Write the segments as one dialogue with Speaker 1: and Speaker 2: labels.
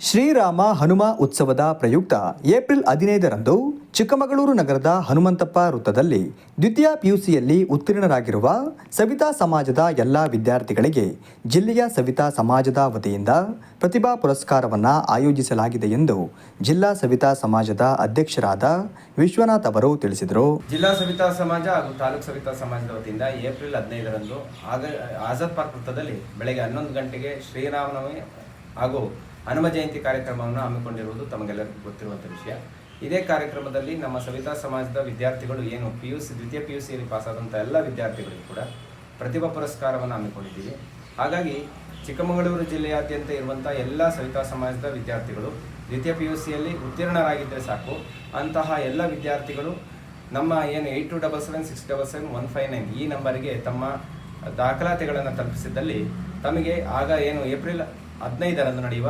Speaker 1: ಶ್ರೀರಾಮ ಹನುಮ ಉತ್ಸವದ ಪ್ರಯುಕ್ತ ಏಪ್ರಿಲ್ ಹದಿನೈದರಂದು ಚಿಕ್ಕಮಗಳೂರು ನಗರದ ಹನುಮಂತಪ್ಪ ವೃತ್ತದಲ್ಲಿ ದ್ವಿತೀಯ ಪಿಯುಸಿಯಲ್ಲಿ ಉತ್ತೀರ್ಣರಾಗಿರುವ ಸವಿತಾ ಸಮಾಜದ ಎಲ್ಲ ವಿದ್ಯಾರ್ಥಿಗಳಿಗೆ ಜಿಲ್ಲೆಯ ಸವಿತಾ ಸಮಾಜದ ವತಿಯಿಂದ ಪ್ರತಿಭಾ ಪುರಸ್ಕಾರವನ್ನು ಆಯೋಜಿಸಲಾಗಿದೆ ಎಂದು ಜಿಲ್ಲಾ ಸವಿತಾ ಸಮಾಜದ ಅಧ್ಯಕ್ಷರಾದ ವಿಶ್ವನಾಥ್ ಅವರು ತಿಳಿಸಿದರು.
Speaker 2: ಜಿಲ್ಲಾ ಸವಿತಾ ಸಮಾಜ ಹಾಗೂ ತಾಲೂಕು ಸವಿತಾ ಸಮಾಜದ ವತಿಯಿಂದ ಏಪ್ರಿಲ್ ಹದಿನೈದರಂದು ಆಗ ಆಜಾದ್ ಪಾರ್ಕ್ ವೃತ್ತದಲ್ಲಿ ಬೆಳಗ್ಗೆ ಹನ್ನೊಂದು ಗಂಟೆಗೆ ಶ್ರೀರಾಮನವಮಿ ಹಾಗೂ ಹನುಮ ಜಯಂತಿ ಕಾರ್ಯಕ್ರಮವನ್ನು ಹಮ್ಮಿಕೊಂಡಿರುವುದು ತಮಗೆಲ್ಲರಿಗೂ ಗೊತ್ತಿರುವಂಥ ವಿಷಯ. ಇದೇ ಕಾರ್ಯಕ್ರಮದಲ್ಲಿ ನಮ್ಮ ಸವಿತಾ ಸಮಾಜದ ವಿದ್ಯಾರ್ಥಿಗಳು ಏನು ಪಿ ಯು ಸಿ ದ್ವಿತೀಯ ಪಿ ಯು ಸಿಯಲ್ಲಿ ಪಾಸಾದಂಥ ಎಲ್ಲ ವಿದ್ಯಾರ್ಥಿಗಳಿಗೂ ಕೂಡ ಪ್ರತಿಭಾ ಪುರಸ್ಕಾರವನ್ನು ಹಮ್ಮಿಕೊಂಡಿದ್ದೀವಿ. ಹಾಗಾಗಿ ಚಿಕ್ಕಮಗಳೂರು ಜಿಲ್ಲೆಯಾದ್ಯಂತ ಇರುವಂಥ ಎಲ್ಲ ಸವಿತಾ ಸಮಾಜದ ವಿದ್ಯಾರ್ಥಿಗಳು ದ್ವಿತೀಯ ಪಿ ಯು ಸಿಯಲ್ಲಿ ಉತ್ತೀರ್ಣರಾಗಿದ್ದರೆ ಸಾಕು. ಅಂತಹ ಎಲ್ಲ ವಿದ್ಯಾರ್ಥಿಗಳು ನಮ್ಮ ಏನು eight two double seven, six double seven, one five nine ಈ ನಂಬರಿಗೆ ತಮ್ಮ ದಾಖಲಾತಿಗಳನ್ನು ತಲುಪಿಸಿದ್ದಲ್ಲಿ ತಮಗೆ ಆಗ ಏನು ಏಪ್ರಿಲ್ ಹದಿನೈದರಂದು ನಡೆಯುವ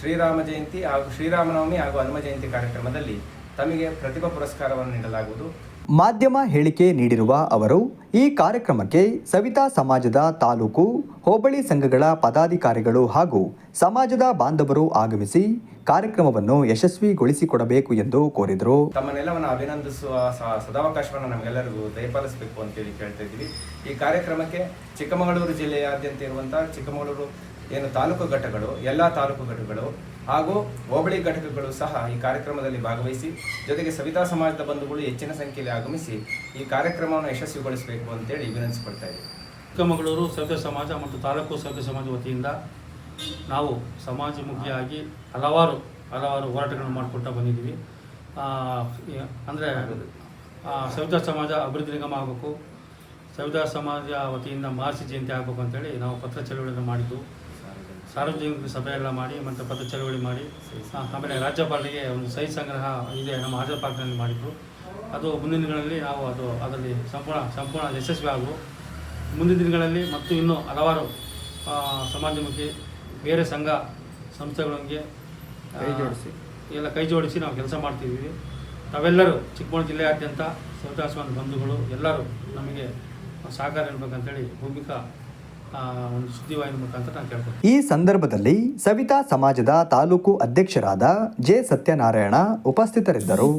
Speaker 2: ಶ್ರೀರಾಮ ಜಯಂತಿ ಹಾಗೂ ಶ್ರೀರಾಮನವಮಿ ಹಾಗೂ ಹನುಮ ಜಯಂತಿ ಕಾರ್ಯಕ್ರಮದಲ್ಲಿ ತಮಗೆ ಪ್ರತಿಭಾ ಪುರಸ್ಕಾರವನ್ನು ನೀಡಲಾಗುವುದು.
Speaker 1: ಮಾಧ್ಯಮ ಹೇಳಿಕೆ ನೀಡಿರುವ ಅವರು ಈ ಕಾರ್ಯಕ್ರಮಕ್ಕೆ ಸವಿತಾ ಸಮಾಜದ ತಾಲೂಕು ಹೋಬಳಿ ಸಂಘಗಳ ಪದಾಧಿಕಾರಿಗಳು ಹಾಗೂ ಸಮಾಜದ ಬಾಂಧವರು ಆಗಮಿಸಿ ಕಾರ್ಯಕ್ರಮವನ್ನು ಯಶಸ್ವಿಗೊಳಿಸಿಕೊಡಬೇಕು ಎಂದು ಕೋರಿದರು.
Speaker 2: ತಮ್ಮನ್ನೆಲ್ಲವನ್ನು ಅಭಿನಂದಿಸುವ ಸ- ಸದಾವಕಾಶವನ್ನು ನಮಗೆಲ್ಲರಿಗೂ ದಯಪಾಲಿಸಬೇಕು ಅಂತೇಳಿ ಕೇಳ್ತಾ ಇದ್ದೀವಿ. ಈ ಕಾರ್ಯಕ್ರಮಕ್ಕೆ ಚಿಕ್ಕಮಗಳೂರು ಜಿಲ್ಲೆಯಾದ್ಯಂತ ಇರುವಂತಹ ಚಿಕ್ಕಮಗಳೂರು ಏನು ತಾಲೂಕು ಘಟಕಗಳು, ಎಲ್ಲ ತಾಲೂಕು ಘಟಕಗಳು ಹಾಗೂ ಹೋಬಳಿ ಘಟಕಗಳು ಸಹ ಈ ಕಾರ್ಯಕ್ರಮದಲ್ಲಿ ಭಾಗವಹಿಸಿ, ಜೊತೆಗೆ ಸವಿತಾ ಸಮಾಜದ ಬಂಧುಗಳು ಹೆಚ್ಚಿನ ಸಂಖ್ಯೆಯಲ್ಲಿ ಆಗಮಿಸಿ ಈ ಕಾರ್ಯಕ್ರಮವನ್ನು ಯಶಸ್ವಿಗೊಳಿಸಬೇಕು ಅಂತೇಳಿ ವಿನಂತಿಸಿಕೊಳ್ತಾ ಇದ್ದೀವಿ
Speaker 3: ಚಿಕ್ಕಮಗಳೂರು ಸವಿತಾ ಸಮಾಜ ಮತ್ತು ತಾಲೂಕು ಸವಿತಾ ಸಮಾಜ ವತಿಯಿಂದ ನಾವು ಸಮಾಜಮುಖಿಯಾಗಿ ಹಲವಾರು ಹಲವಾರು ಹೋರಾಟಗಳನ್ನು ಮಾಡಿಕೊಳ್ತಾ ಬಂದಿದ್ದೀವಿ. ಅಂದರೆ ಸವಿತಾ ಸಮಾಜ ಅಭಿವೃದ್ಧಿ ನಿಗಮ ಆಗಬೇಕು, ಸವಿತಾ ಸಮಾಜ ವತಿಯಿಂದ ಮಹರ್ಷಿ ಜಯಂತಿ ಆಗಬೇಕು ಅಂತೇಳಿ ನಾವು ಪತ್ರ ಚಳವಳಿಯನ್ನು ಮಾಡಿದ್ದು. ಸಾರ್ವಜನಿಕ ಸಭೆಯೆಲ್ಲ ಮಾಡಿ ಮತ್ತು ಪತ್ರ ಚಳವಳಿ ಮಾಡಿ ಆಮೇಲೆ ರಾಜ್ಯಪಾಲರಿಗೆ ಒಂದು ಸಹಿ ಸಂಗ್ರಹ ಇದೆ ನಮ್ಮ ಆಜಾದ್ ಪಾರ್ಕ್ನಲ್ಲಿ ಮಾಡಿದ್ದು. ಅದು ಮುಂದಿನ ದಿನಗಳಲ್ಲಿ ನಾವು ಅದು ಅದರಲ್ಲಿ ಸಂಪೂರ್ಣ ಸಂಪೂರ್ಣ ಯಶಸ್ವಿ ಆಗು ಮುಂದಿನ ದಿನಗಳಲ್ಲಿ ಮತ್ತು ಇನ್ನೂ ಹಲವಾರು ಸಮಾಜಮುಖಿ ಬೇರೆ ಸಂಘ ಸಂಸ್ಥೆಗಳೊಂದಿಗೆ ಜೋಡಿಸಿ. ಎಲ್ಲ ಕೈ ಜೋಡಿಸಿ ನಾವು ಕೆಲಸ ಮಾಡ್ತಿದ್ದೀವಿ. ತಾವೆಲ್ಲರೂ ಚಿಕ್ಕಮಗಳೂರು ಜಿಲ್ಲೆಯಾದ್ಯಂತ ಸೌತಾಸ್ವಾಮಿ ಬಂಧುಗಳು ಎಲ್ಲರೂ ನಮಗೆ ಸಹಕಾರ ನೀಡಬೇಕಂತೇಳಿ ಭೂಮಿಕಾ
Speaker 1: ಈ ಸಂದರ್ಭದಲ್ಲಿ ಸವಿತಾ ಸಮಾಜದ ತಾಲೂಕು ಅಧ್ಯಕ್ಷರಾದ ಜೆ ಸತ್ಯನಾರಾಯಣ ಉಪಸ್ಥಿತರಿದ್ದರು.